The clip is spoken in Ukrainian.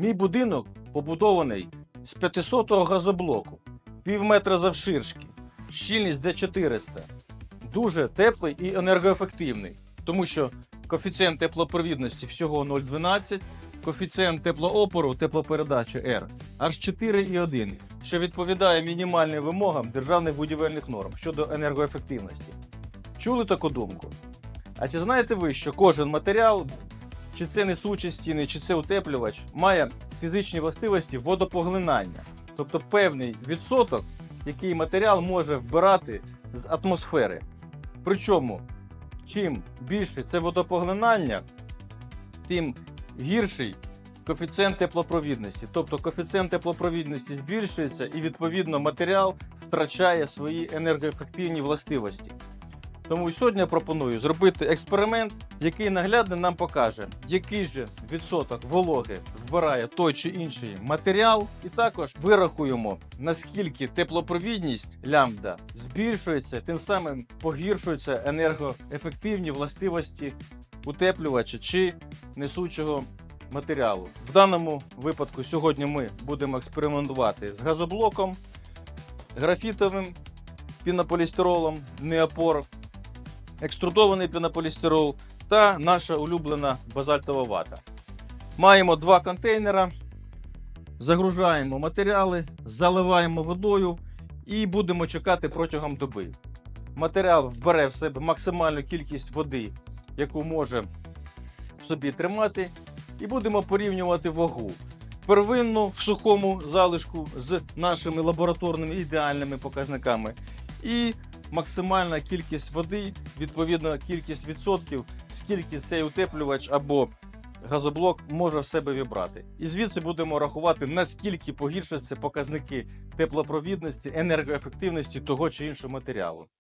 Мій будинок побудований з 500-го газоблоку, пів метра завширшки, щільність D400. Дуже теплий і енергоефективний, тому що коефіцієнт теплопровідності всього 0,12, коефіцієнт теплоопору теплопередачі R аж 4,1, що відповідає мінімальним вимогам державних будівельних норм щодо енергоефективності. Чули таку думку? А чи знаєте ви, що кожен матеріал, чи це несучі стіни, чи це утеплювач, має фізичні властивості водопоглинання, тобто певний відсоток, який матеріал може вбирати з атмосфери. Причому, чим більше це водопоглинання, тим гірший коефіцієнт теплопровідності. Тобто коефіцієнт теплопровідності збільшується і відповідно матеріал втрачає свої енергоефективні властивості. Тому сьогодні я пропоную зробити експеримент, який наглядно нам покаже, який же відсоток вологи вбирає той чи інший матеріал, і також вирахуємо, наскільки теплопровідність лямбда збільшується, тим самим погіршуються енергоефективні властивості утеплювача чи несучого матеріалу. В даному випадку сьогодні ми будемо експериментувати з газоблоком, графітовим пінополістиролом, неопор, екструдований пінополістирол та наша улюблена базальтова вата. Маємо два контейнера, загружаємо матеріали, заливаємо водою і будемо чекати протягом доби. Матеріал вбере в себе максимальну кількість води, яку може собі тримати, і будемо порівнювати вагу. Первинну в сухому залишку з нашими лабораторними ідеальними показниками. І максимальна кількість води, відповідно кількість відсотків, скільки цей утеплювач або газоблок може в себе вібрати. І звідси будемо рахувати, наскільки погіршаться показники теплопровідності, енергоефективності того чи іншого матеріалу.